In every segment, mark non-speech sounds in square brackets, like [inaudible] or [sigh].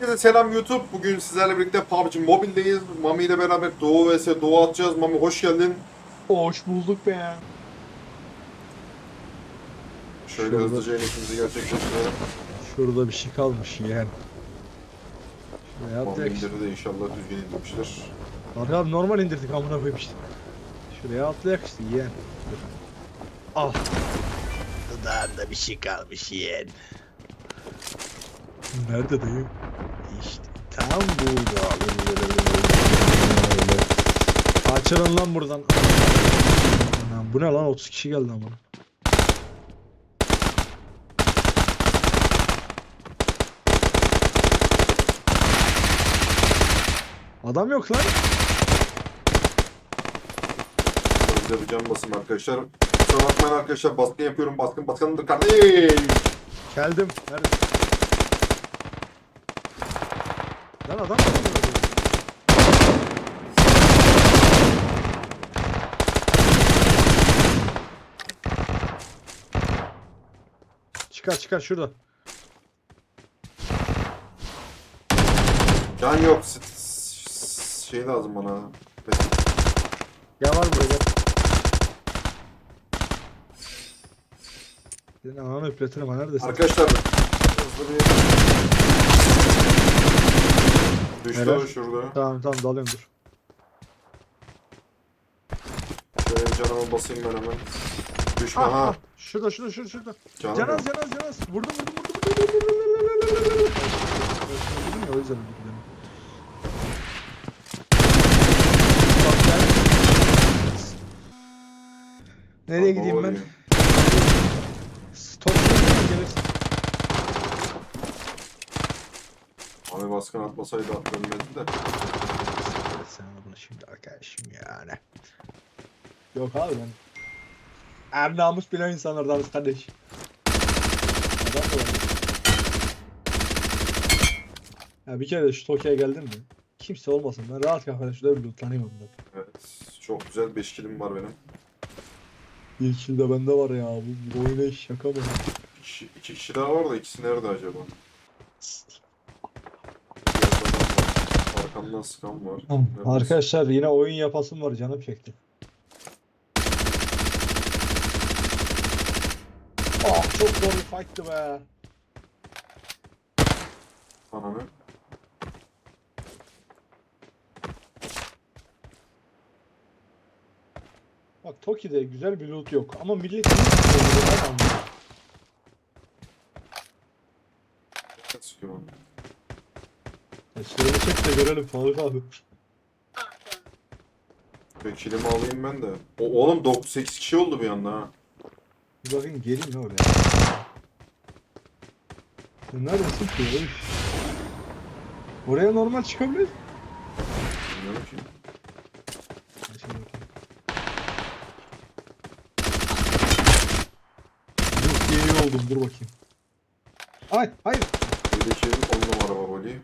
Herkese selam YouTube. Bugün sizlerle birlikte PUBG Mobile'deyiz. Mami ile beraber Doğu vs Doğu atacağız. Mami hoş geldin. Hoş bulduk be ya. Şöyle Şurada. hızlıca inişimizi gerçekleştirelim. Şurada bir şey kalmış yeğen. Şuraya Mami atlayak işte. indirdi de inşallah düzgün indirmiştir. Abi abi normal indirdik amına koyayım işte. Şuraya atlayak işte yeğen. Al. Dudağında bir şey kalmış yeğen. Nerede dayı? İşte tam burada. Açılın lan buradan. Anam, bu ne lan 30 kişi geldi ama. Adam yok lan. Hızlıca bir can basın arkadaşlar. Kusura bakmayın arkadaşlar baskın yapıyorum. Baskın baskındır kardeş. Geldim. Nerede? Lan adam mı? Çıkar çıkar şurada. Can yok. S- s- Şey lazım bana. Gel var buraya gel. Senin ananı öpletirim ha neredesin? Arkadaşlar hızlı bir... Düştü Helal. o şurada. Tamam tamam dalıyorum dur. Şöyle bir canımı basayım ben hemen. Düşme Ah, ha. ah, Şurada şurada şurada şurada. Canım Canaz yok. canaz canaz. Vurdum vurdum vurdum vurdum. Ya o yüzden öldü gidelim. Bak gel. Nereye Baba gideyim ben? oluyor. Baskın atmasaydı at dönmedi de. Sen bunu şimdi arkadaşım yani. Yok abi ben. Er namus bilen insanlardanız kardeş. Adam da var. Ya bir kere de şu Tokyo'ya geldim mi? Kimse olmasın. Ben rahat kafede şurada bir lootlanayım ondan. Evet. Çok güzel 5 kilim var benim. Bir kill de bende var ya. Bu, bu oyuna iş şaka mı? İki kişi, iki kişi daha var da ikisi nerede acaba? Biraz adam var. Arkamdan sıkan var. Arkadaşlar yine oyun yapasım var canım çekti. Ah çok zor bir fight'tı be. Ananı. Bak Toki'de güzel bir loot yok ama millet Ne sıkıyor Şöyle çek de görelim Faruk abi. Bir kilimi alayım ben de. O, oğlum 98 kişi oldu bir anda ha. Bir bakayım geleyim ya oraya. Sen neredesin ki? Üf. Oraya normal çıkabilir. Bilmiyorum ki. Hadi şöyle bakayım. Yok diye iyi oldum dur bakayım. Ay hayır. Buradaki 10 numara babali.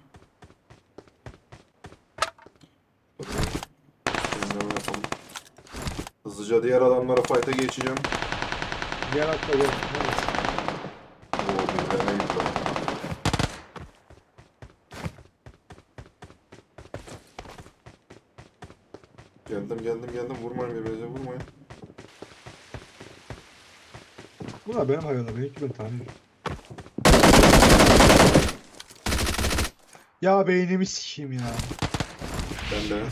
Şimdi yapalım. Hızlıca diğer adamlara fight'a geçeceğim. Gel atla gel. Oo bir tane gitti. Geldim geldim geldim vurmayın birbirinize vurmayın. Bu da benim hayalim. Belki ben tanıyorum. Ya beynimi sikeyim ya. Ben de.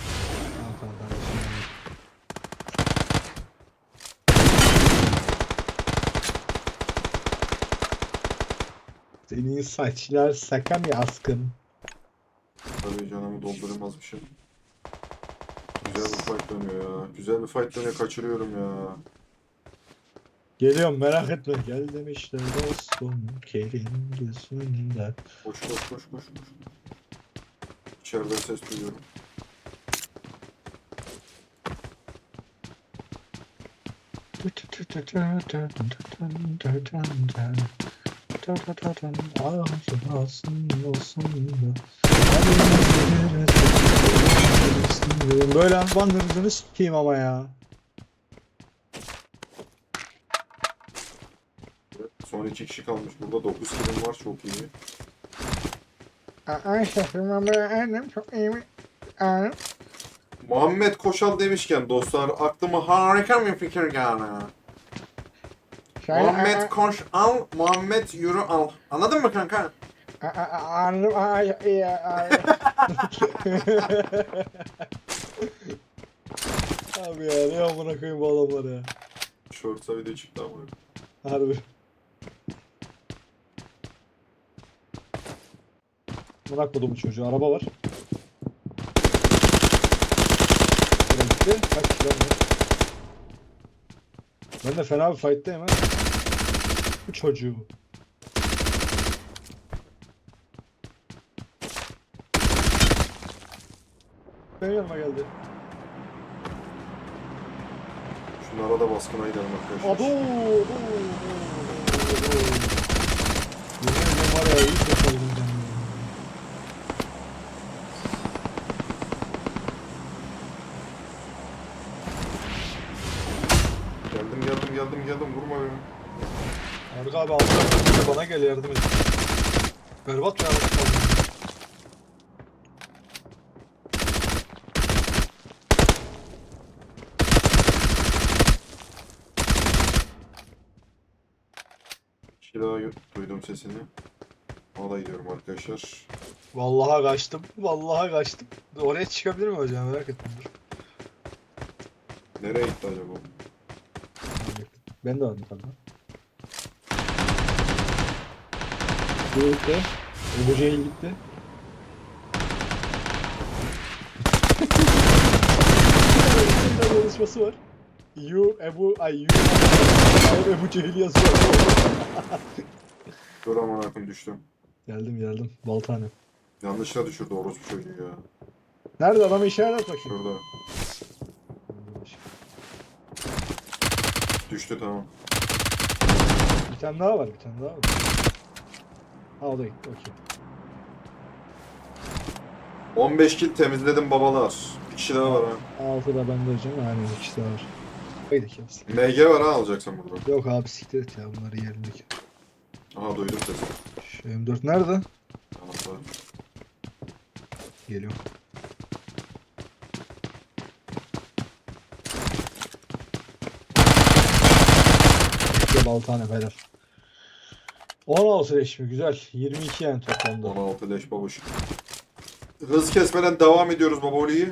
Tamam tamam kardeşim. Senin saçlar saka mı askın? Tabii canımı dolduramazmışım. Güzel bir fight dönüyor ya. Güzel bir fight dönüyor kaçırıyorum ya. Geliyorum merak etme. Geldim işte dostum. Kerim gözünde. Koş koş koş koş koş. İçeriden ses duyuyorum. Böyle bandınızını sikeyim ama ya. Son iki kişi kalmış. Burada 9 kilim var çok iyi. Aa, şefim ama annem çok iyi mi? Aa, Muhammed Koşal demişken dostlar aklıma harika bir fikir geldi. Şey, Muhammed koş al, Muhammed yürü al. Anladın mı kanka? Anladım. [laughs] Abi ya ne amına koyayım bu adamları ya. Shorts'a video çıktı ama. Harbi. Bırak bu çocuğu. Araba var. Nereye gitti? Kaç kişi bu? Ben de fena bir fight'tayım ha. Bu çocuğu. Benim yanıma geldi. Şunlara da baskına gidelim arkadaşlar. Abo! Yemin ediyorum var ya iyi ses aldım kendime. Geldim geldim geldim geldim vurma beni. Harika abi altına bana gel yardım et. Berbat bir araba kaldı. İki daha duydum sesini. Ona da gidiyorum arkadaşlar. Vallahi kaçtım. Vallahi kaçtım. Oraya çıkabilir mi hocam merak ettim. Dur. Nereye gitti acaba? Ben de vardım tabii. Bu gitti. Bir tane yarışması var. You, Ebu, ay you. Hayır Ebu Cehil yazıyor. Dur aman akım düştüm. geldim geldim. Baltane. Yanlışla düşürdü orospu çocuğu ya. Nerede adamı işaret et bakayım. Şurada. Düştü tamam. Bir tane daha var, bir tane daha var. Gitti, okey. 15 kill temizledim babalar. Bir kişi daha var ha. Altı da bende hocam, yani bir kişi daha var. Haydi kes. MG var ha alacaksan burada. Yok abi siktir et ya bunları yerindeki. Aha duydum sesi. Şu M4 nerede? Tamam, Geliyorum. Bir bal tane beyler. 16 leş mi? Güzel. 22 yani toplamda. 16 leş babuş. Hız kesmeden devam ediyoruz baboliyi.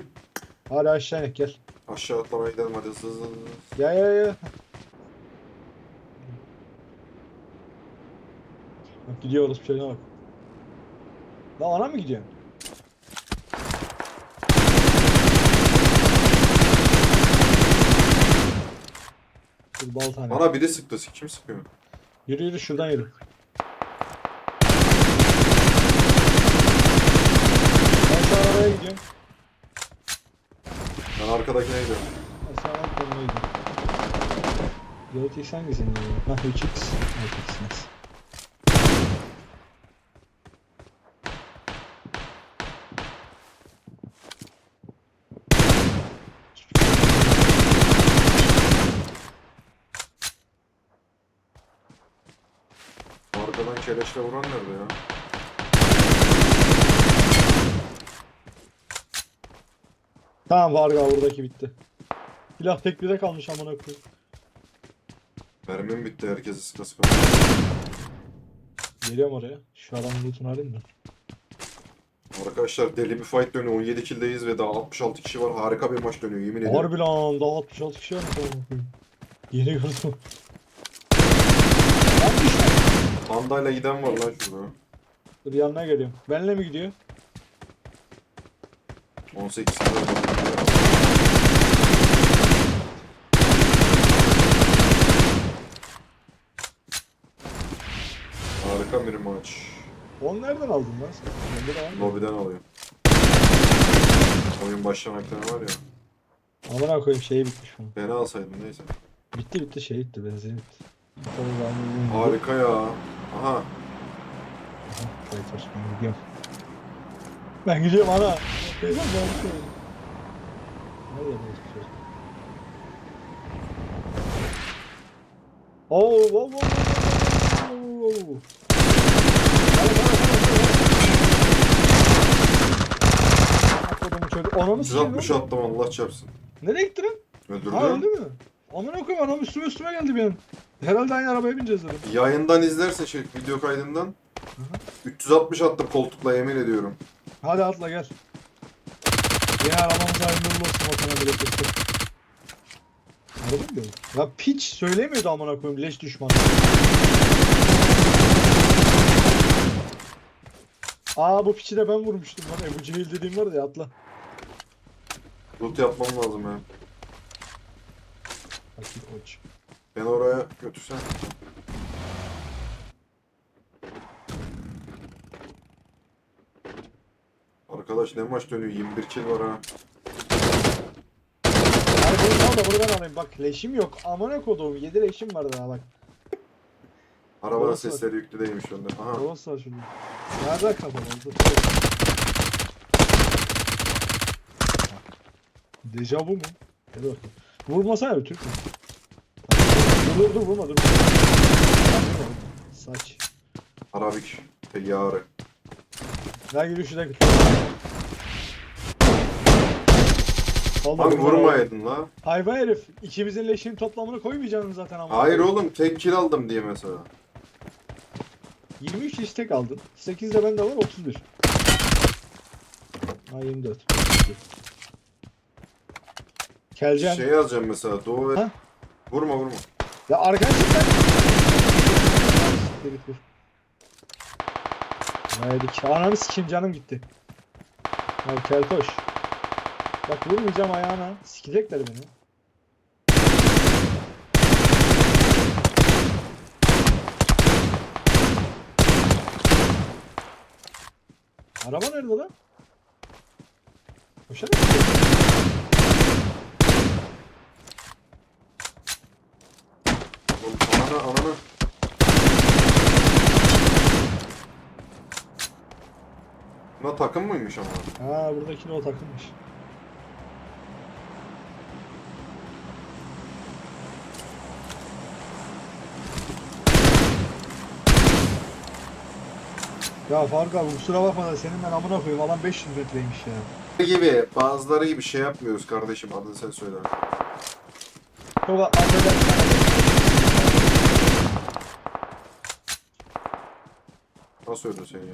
Hala aşağı inek gel. Aşağı atlamaya gidelim hadi hızlı hızlı hızlı. Ya ya ya. Bak gidiyoruz bir şeyine bak. Lan ona mı gidiyorsun? Dur bal tane. Bana biri sıktı. Kim sıkıyor? Yürü yürü şuradan yürü. Ben şu arabaya gidiyorum. Ben arkadakine gidiyorum. Ben sana bak konuma gidiyorum. GTX hangisinin ya? Ha 3X. 6X nice. Arkadan keleşle vuran nerede ya? Tamam var ya buradaki bitti. Silah tek bire kalmış amına koyayım. Mermim bitti herkesi sıka sıka. Geliyorum oraya. Şu adamın lootunu alayım da. Arkadaşlar deli bir fight dönüyor. 17 kill'deyiz ve daha 66 kişi var. Harika bir maç dönüyor yemin ediyorum. Harbi lan daha 66 kişi amına koyayım. Yeni gördüm. Pandayla giden var lan şurada. Dur yanına geliyorum. Benle mi gidiyor? 18 kill Harika bir maç. Onu nereden aldın lan sen? Bende de var mı? Lobiden alıyorum. Oyun başlamaktan var ya. Amına koyayım şeyi bitmiş bunun. Beni alsaydın neyse. Bitti bitti şey bitti benzin bitti. Tabii ben de Harika ya. Aha. Fighter ben gidiyorum. Ben gidiyorum ana. Ben gidiyorum. Nerede bu çocuk? Oo, wow, wow, wow, wow, wow, wow. Hadi. Ananı sikeyim 160 lan. attım Allah çarpsın. Nereye gitti lan? Öldürdüm. Ha öldü mü? Amına koyayım adam üstüme üstüme geldi an. Herhalde aynı arabaya bineceğiz dedim. Yayından izlerse şey video kaydından 360 attım koltukla yemin ediyorum. Hadi atla gel. Yine arabamız hayırlı uğurlu olsun vatana milletesi. Araba mı diyorum? Ya piç söylemiyordu amına koyayım leş düşman. Aa bu piçi de ben vurmuştum lan Ebu Cehil dediğim var ya atla. Loot yapmam lazım ya. Bakayım oç. Beni oraya götürsen. Arkadaş ne maç dönüyor 21 kill var ha. Hayır bunu al da bunu ben alayım bak leşim yok amına koduğum 7 leşim var daha bak. Orası var. sesleri yüklü değilmiş önde. Aha. Olsa var şunu. Nerede kapalı? Dejavu mu? Hadi bakalım. Vurmasana bir Türk mü? Dur dur dur vurma dur. Saç. Arabik. Teyyare. Ver yürüyüşü de Allah Abi vurma. vurmaydın la. Hayvan herif. İkimizin leşinin toplamını koymayacaksın zaten ama. Hayır oğlum tek kill aldım diye mesela. 23 istek aldın. 8 de bende var 31. Ha 24. Kelcan. Şey yazacağım mesela Doğu ve... Ha? Vurma vurma. Ya arkadaşlar Siktir git vur. Haydik. Ananı sikeyim canım gitti. Ya keltoş. Bak vurmayacağım ayağına. Sikecekler beni. Araba nerede lan? Koşarak anana anana. Buna takım mıymış ama? Ha buradaki o takılmış. Ya Faruk abi kusura bakma da senin ben amına koyayım alan 500 metreymiş ya. gibi bazıları gibi şey yapmıyoruz kardeşim adını sen söyle. Çok affedersin. Nasıl öldün sen ya?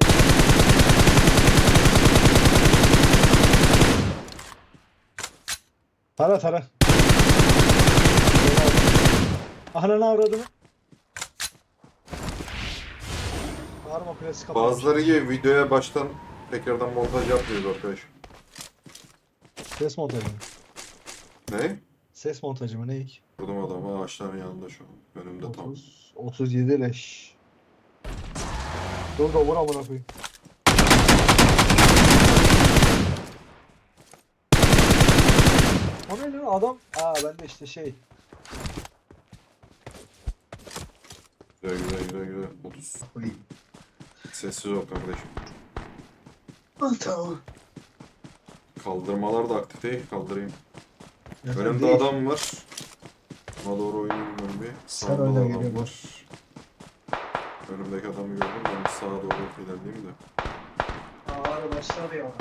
Tara tara. Ananı avradını. Bağırma kulesi kapamış. Bazıları gibi videoya baştan tekrardan montaj yapmıyoruz arkadaş. Ses montajı mı? Ne? Ses montajı mı ne ilk? Vurdum adamı ağaçların yanında şu an. Önümde tam. 30, 37 leş. Dur da vur amına koyayım. O ne lan adam? Aa ben de işte şey. Güzel güzel güzel güzel. 30. Sessiz ol kardeşim. Tamam. Kaldırmalar da aktif değil. Kaldırayım. Önümde adam var. Ona doğru oynayayım ben bir. Sen Sağda da önden adam geliyor var. Önümdeki adamı gördüm. Ben sağa doğru ilerleyeyim de. Ağır başladı ya.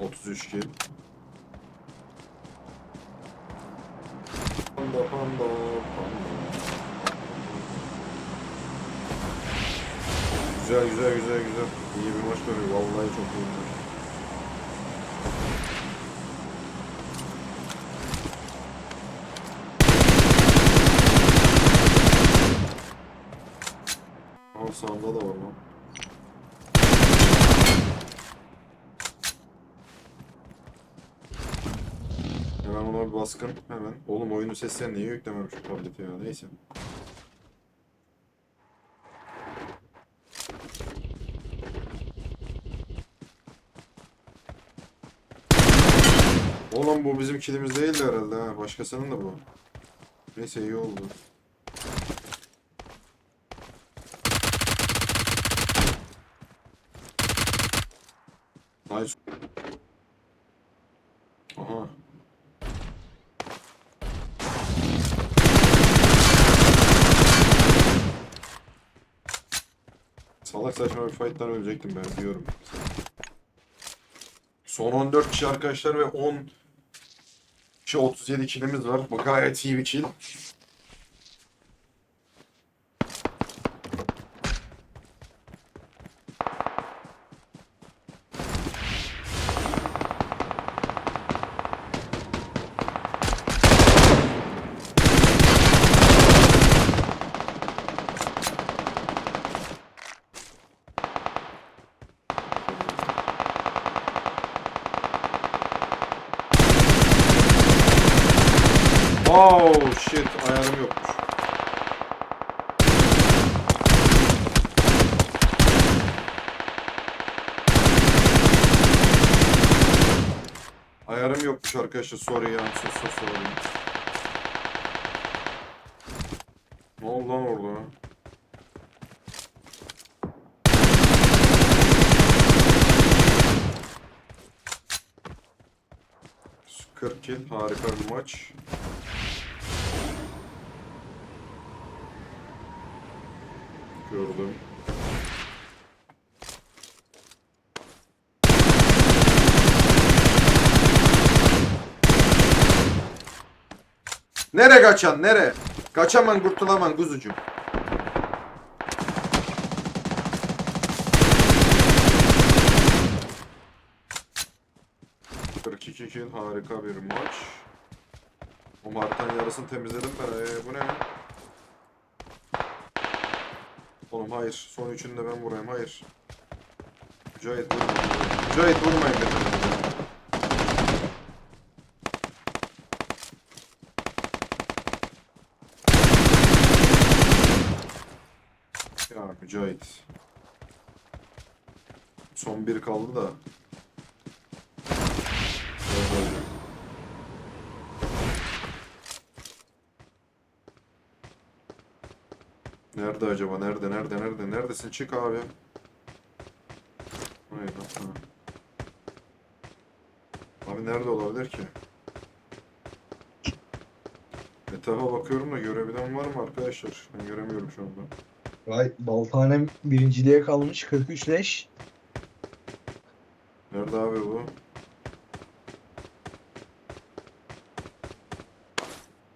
Otuz üç kill. Panda panda panda. Güzel güzel güzel güzel. İyi bir maç dönüyor. Vallahi çok iyi bir maç. Aha sağında da var lan. Hemen ona bir baskın hemen. Oğlum oyunu seslerini niye yüklememiş şu tableti ya neyse. Oğlum bu bizim kilimiz değildi herhalde ha. Başkasının da bu. Neyse iyi oldu. Saçma bir fight'tan ölecektim ben diyorum. Son 14 kişi arkadaşlar ve 10 kişi 37 kilimiz var. Bu gayet iyi bir kill. Ayarım yokmuş arkadaşlar sorry ya sus sus sorry. Ne oldu lan orada? Kırk kill harika bir maç. Gördüm. Nere kaçan nere? Kaçaman kurtulaman kuzucuğum. Kill harika bir maç. O haritanın yarısını temizledim ben. Ee, bu ne? Oğlum hayır. Son üçünü de ben vurayım. Hayır. Mücahit vurmayın. Mücahit vurmayın beni. Ya Mücahit. Son bir kaldı da. Nerede acaba? Nerede? Nerede? Nerede? Neredesin? Çık abi. Hayır. Ha. Abi nerede olabilir ki? Etrafa bakıyorum da görebilen var mı arkadaşlar? Ben göremiyorum şu anda. Vay baltanem birinciliğe kalmış 43 leş. Nerede abi bu?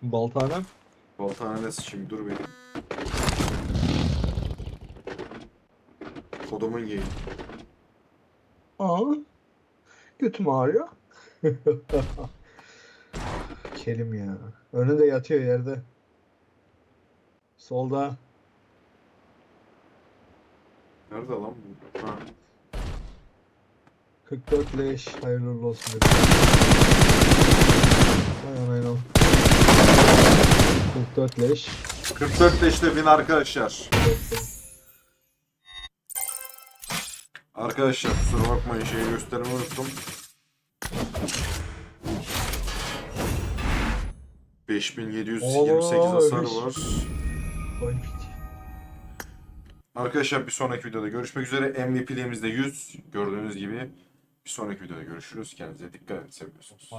Baltanem. Baltane şimdi dur bir. Kodumun yeğeni. Aa. Götüm ağrıyor. [laughs] Kelim ya. Önünde yatıyor yerde. Solda. Nerede lan bu? Ha. 44 leş. Hayırlı uğurlu olsun. dedim. Aynen aynen. 44 leş. 44 leşte bin arkadaşlar. Arkadaşlar kusura bakmayın şeyi göstermeyi unuttum. 5728 Oo, hasar var. Oy. Arkadaşlar bir sonraki videoda görüşmek üzere. MVP'liğimizde 100. Gördüğünüz gibi bir sonraki videoda görüşürüz. Kendinize dikkat edin. Seviyorsunuz.